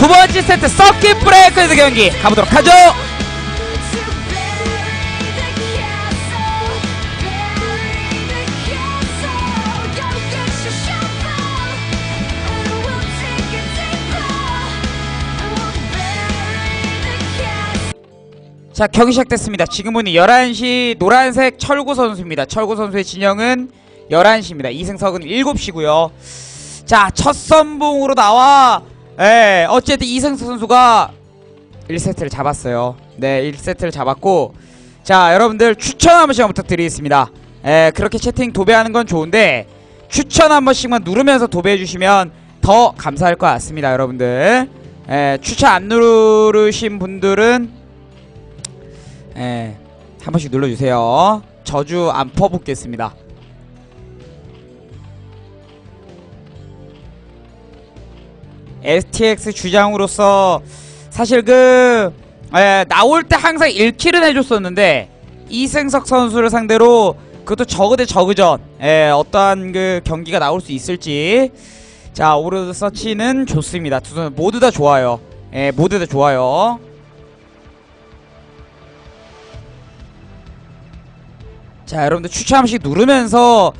두 번째 세트 서킷 브레이크에서 경기 가보도록 하죠. 자 경기 시작됐습니다. 지금은 11시 노란색 철구 선수입니다. 철구 선수의 진영은 11시입니다. 이승석은 7시고요. 자, 첫 선봉으로 나와 예, 어쨌든 이승석 선수가 1세트를 잡았어요. 네, 1세트를 잡았고 자, 여러분들 추천 한 번씩만 부탁드리겠습니다. 예, 그렇게 채팅 도배하는 건 좋은데 추천 한 번씩만 누르면서 도배해 주시면 더 감사할 것 같습니다, 여러분들. 예, 추천 안 누르신 분들은 예, 한 번씩 눌러주세요. 저주 안 퍼붓겠습니다. STX 주장으로서 사실 그 예, 나올 때 항상 1킬은 해줬었는데 이승석 선수를 상대로 그것도 저그 대 저그전 예, 어떠한 그 경기가 나올 수 있을지 자 오르드 서치는 좋습니다. 두 선수 모두 다 좋아요. 예, 모두 다 좋아요. 자 여러분들 추천 한 번씩 누르면서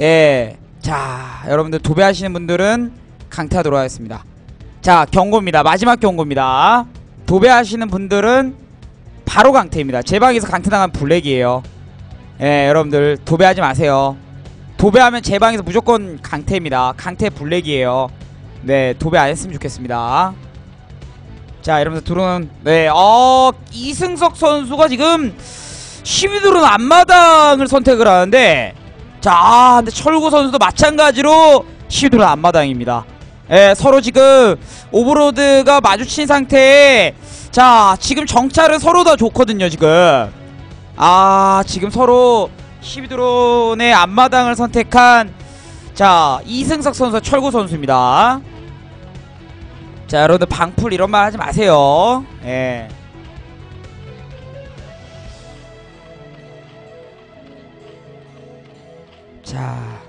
예, 자 여러분들 도배하시는 분들은 강퇴하도록 하겠습니다. 자 경고입니다. 마지막 경고입니다. 도배하시는 분들은 바로 강퇴입니다. 제 방에서 강퇴당한 블랙이에요. 예, 여러분들 도배하지 마세요. 도배하면 제 방에서 무조건 강퇴입니다. 강퇴 블랙이에요. 네, 도배 안 했으면 좋겠습니다. 자, 여러분들 들어오는 네, 어 이승석 선수가 지금 12드론 앞마당을 선택을 하는데 자, 아, 근데 철구 선수도 마찬가지로 12드론 앞마당입니다. 예, 서로 지금 오버로드가 마주친 상태에 자, 지금 정찰은 서로 다 좋거든요, 지금. 아, 지금 서로 12드론의 앞마당을 선택한 자, 이승석 선수, 철구 선수입니다. 자, 여러분들 방풀 이런 말 하지 마세요. 예. 자.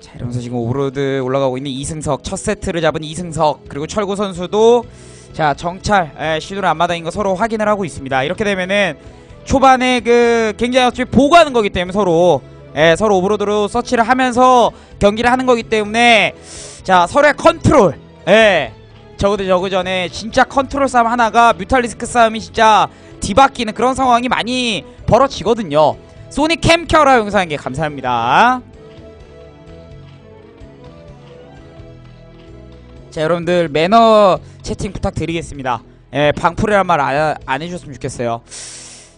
자 이러면서 지금 오브로드 올라가고 있는 이승석 첫 세트를 잡은 이승석 그리고 철구 선수도 자 정찰 에, 시도를 앞마당인 거 서로 확인을 하고 있습니다. 이렇게 되면은 초반에 그 굉장히 어차피 보고하는 거기 때문에 서로 에, 서로 오브로드로 서치를 하면서 경기를 하는 거기 때문에 자 서로의 컨트롤 예 저그도 저그 전에 진짜 컨트롤 싸움 하나가 뮤탈리스크 싸움이 진짜 뒤바뀌는 그런 상황이 많이 벌어지거든요. 소니 캠켜라 영상에 감사합니다 자 여러분들 매너 채팅 부탁드리겠습니다. 예, 방풀이란 말안 해주셨으면 좋겠어요.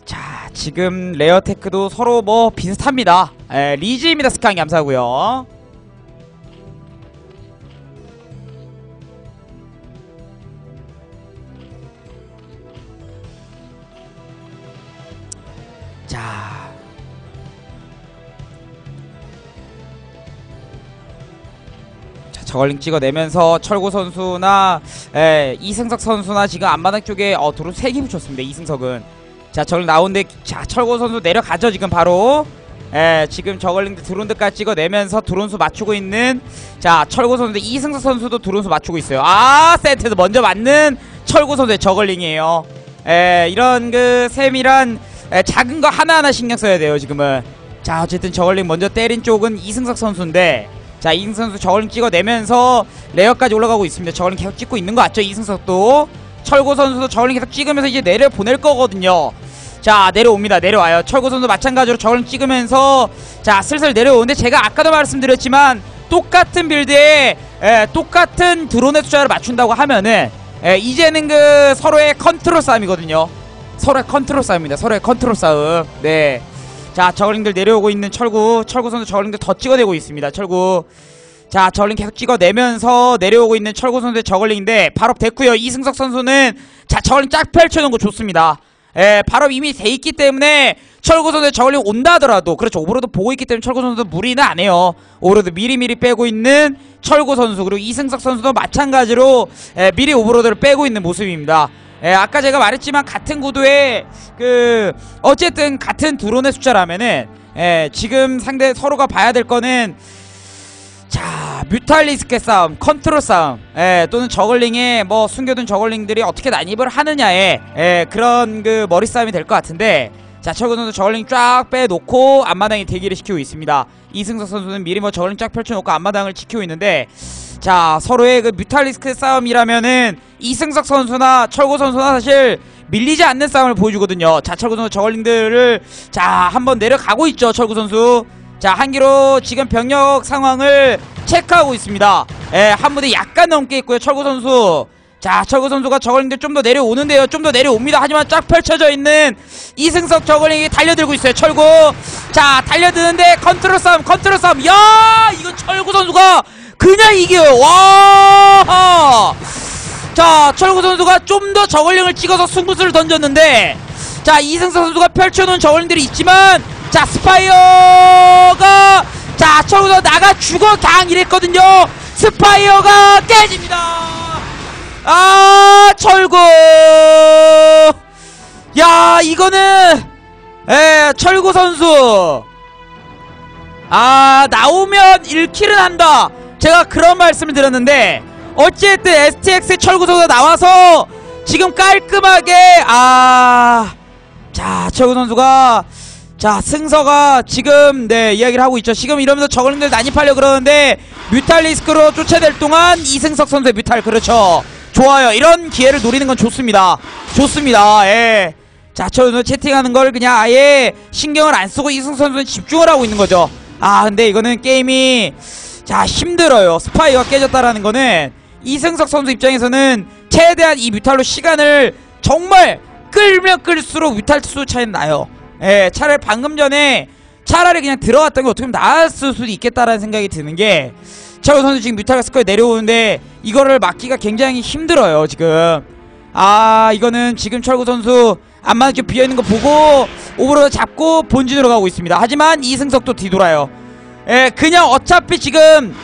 자 지금 레어테크도 서로 뭐 비슷합니다. 예, 리즈입니다. 스카이 감사하고요 저걸링 찍어내면서 철구 선수나 에, 이승석 선수나 지금 앞마당 쪽에 어, 드론 3개 붙였습니다. 이승석은 자 저걸 나오는데 자 철구 선수 내려가죠 지금 바로 에, 지금 저걸링 드론드까지 찍어내면서 드론수 맞추고 있는 자 철구 선수 이승석 선수도 드론수 맞추고 있어요. 아 센터에서 먼저 맞는 철구 선수의 저걸링이에요. 에, 이런 그 세밀한 에, 작은 거 하나하나 신경 써야 돼요 지금은 자 어쨌든 저걸링 먼저 때린 쪽은 이승석 선수인데 자 이승석 선수 저걸링 찍어내면서 레어까지 올라가고 있습니다. 저걸링 계속 찍고 있는 거 맞죠 이승석도. 철구 선수도 저걸링 계속 찍으면서 이제 내려 보낼 거거든요. 자 내려옵니다. 내려와요. 철구 선수 마찬가지로 저걸링 찍으면서 자 슬슬 내려오는데 제가 아까도 말씀드렸지만 똑같은 빌드에 에, 똑같은 드론의 숫자를 맞춘다고 하면은 에, 이제는 그 서로의 컨트롤 싸움이거든요. 서로의 컨트롤 싸움입니다. 서로의 컨트롤 싸움. 네 자 저글링들 내려오고 있는 철구. 철구 선수 저글링들 더 찍어내고 있습니다. 철구. 자 저글링 계속 찍어내면서 내려오고 있는 철구 선수의 저글링인데 바로 됐고요. 이승석 선수는 자 저글링 쫙 펼쳐놓은 거 좋습니다. 예 바로 이미 돼 있기 때문에 철구 선수의 저글링 온다 하더라도 그렇죠. 오버로드 보고 있기 때문에 철구 선수도 무리는 안 해요. 오버로드 미리미리 빼고 있는 철구 선수 그리고 이승석 선수도 마찬가지로 예, 미리 오버로드를 빼고 있는 모습입니다 예, 아까 제가 말했지만 같은 구도에 그 어쨌든 같은 드론의 숫자라면은 예, 지금 상대 서로가 봐야 될 거는 자자 뮤탈리스크의 싸움 컨트롤 싸움 예, 또는 저글링에 뭐 숨겨둔 저글링들이 어떻게 난입을 하느냐에 예, 그런 그 머리 싸움이 될 것 같은데 자 철구 선수 저글링 쫙 빼놓고 앞마당에 대기를 시키고 있습니다. 이승석 선수는 미리 뭐 저글링 쫙 펼쳐놓고 앞마당을 지키고 있는데 자 서로의 그 뮤탈리스크 싸움이라면은 이승석 선수나 철구 선수나 사실 밀리지 않는 싸움을 보여주거든요. 자 철구 선수 저글링들을 자 한번 내려가고 있죠 철구 선수. 자 한기로 지금 병력 상황을 체크하고 있습니다. 예, 한 무대 약간 넘게 있고요 철구 선수 자 철구 선수가 저글링들 좀 더 내려오는데요. 좀 더 내려옵니다. 하지만 쫙 펼쳐져 있는 이승석 저글링이 달려들고 있어요. 철구. 자 달려드는데 컨트롤 싸움 컨트롤 싸움. 야 이거 철구 선수가 그냥 이겨요. 와 자, 철구 선수가 좀 더 저글링을 찍어서 승부수를 던졌는데 자, 이승석 선수가 펼쳐놓은 저글링들이 있지만 자, 스파이어가 자, 철구 선수 나가 죽어 강 이랬거든요. 스파이어가 깨집니다. 아, 철구. 야, 이거는 에, 철구 선수 아, 나오면 1킬은 한다. 제가 그런 말씀을 드렸는데 어쨌든 STX 철구 선수가 나와서 지금 깔끔하게 아, 자 철구 선수가 자 승서가 지금 네 이야기를 하고 있죠. 지금 이러면서 저글링들 난입하려 그러는데 뮤탈리스크로 쫓아낼 동안 이승석 선수의 뮤탈 그렇죠. 좋아요. 이런 기회를 노리는 건 좋습니다. 좋습니다. 예. 자, 저는 채팅하는 걸 그냥 아예 신경을 안 쓰고 이승석 선수는 집중을 하고 있는 거죠. 아, 근데 이거는 게임이 자 힘들어요. 스파이가 깨졌다라는 거는 이승석 선수 입장에서는 최대한 이 뮤탈로 시간을 정말 끌면 끌수록 뮤탈 수 차이는 나요. 예, 차라리 방금 전에 차라리 그냥 들어갔던 게 어떻게 보면 나았을 수도 있겠다라는 생각이 드는 게 차우 선수 지금 뮤탈가 스코어 내려오는데 이거를 막기가 굉장히 힘들어요 지금. 아 이거는 지금 철구 선수 안만 이렇게 비어있는 거 보고 오버로드 잡고 본진으로 가고 있습니다. 하지만 이승석도 뒤돌아요. 예 그냥 어차피 지금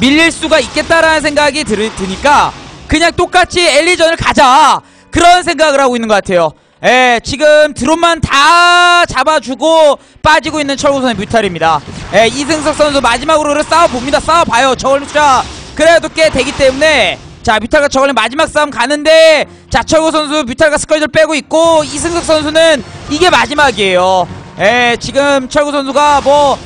밀릴 수가 있겠다라는 생각이 들, 드니까 그냥 똑같이 엘리전을 가자. 그런 생각을 하고 있는 것 같아요. 예 지금 드론만 다 잡아주고 빠지고 있는 철구 선의 뮤탈입니다 예 이승석 선수 마지막으로 싸워봅니다. 싸워봐요. 저걸자 그래도 꽤 되기 때문에. 자 뮤탈과 저걸린 마지막 싸움 가는데 자 철구 선수 뮤탈과 스컬들 빼고 있고 이승석 선수는 이게 마지막이에요. 예 지금 철구 선수가 뭐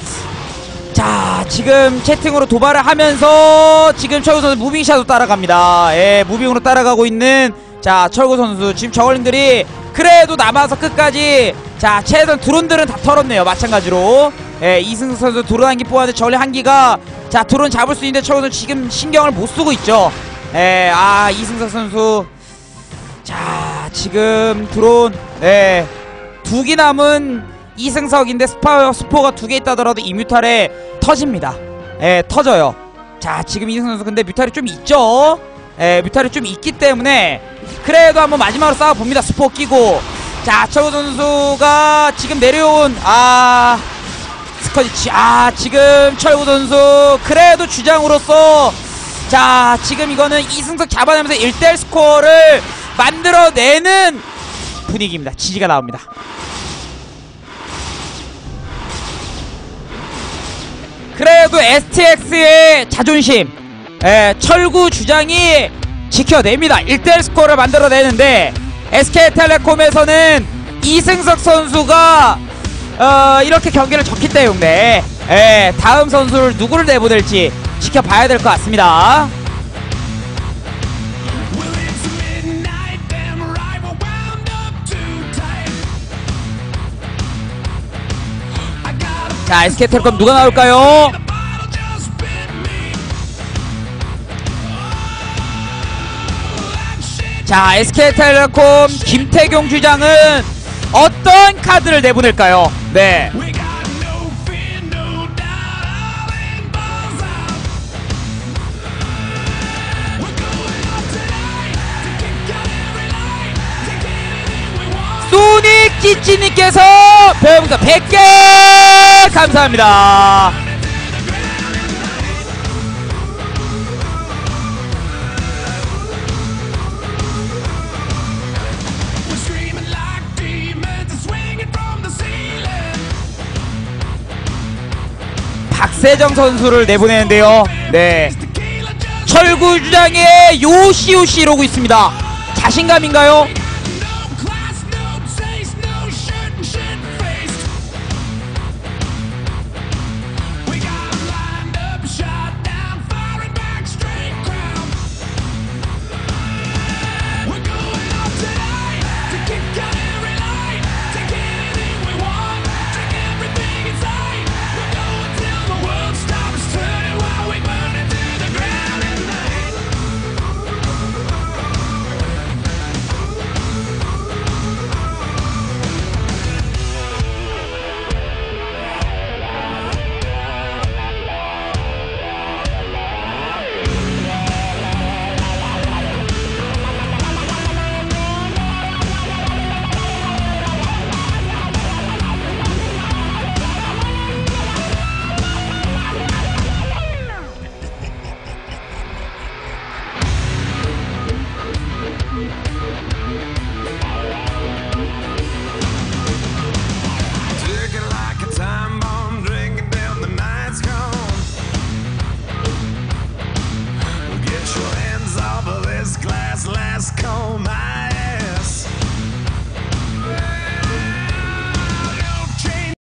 자 지금 채팅으로 도발을 하면서 지금 철구 선수 무빙샷도 따라갑니다. 예 무빙으로 따라가고 있는 자 철구 선수. 지금 저걸린들이 그래도 남아서 끝까지 자 최선 드론들은 다 털었네요. 마찬가지로 예 이승석 선수 드론 한기 뽑았는데 저걸린 한기가 자 드론 잡을 수 있는데 선수 지금 신경을 못 쓰고 있죠 예 아 이승석 선수 자 지금 드론 예 두기 남은 이승석인데 스파 스포가 두 개 있다더라도 이 뮤탈에 터집니다. 예, 터져요. 자, 지금 이승석 선수 근데 뮤탈이 좀 있죠? 예, 뮤탈이 좀 있기 때문에 그래도 한번 마지막으로 싸워 봅니다. 스포 끼고. 자, 철구 선수가 지금 내려온 아 스커지 아 지금 철구 선수 그래도 주장으로서 자 지금 이거는 이승석 잡아내면서 1대1 스코어를 만들어내는 분위기입니다. 지지가 나옵니다. 그래도 STX의 자존심 에, 철구 주장이 지켜냅니다 1대1 스코어를 만들어내는데 SK텔레콤에서는 이승석 선수가 어, 이렇게 경기를 졌기 때문에 에, 다음 선수를 누구를 내보낼지 지켜봐야 될 것 같습니다 자 SK텔레콤 누가 나올까요? Oh. 자 SK텔레콤 김태경 주장은 어떤 카드를 내보낼까요? 네. 소닉 찌찌님께서 별풍선 100개 감사합니다 김대정 선수를 내보내는데요. 네. 철구주장의 요시요시 이러고 있습니다. 자신감인가요?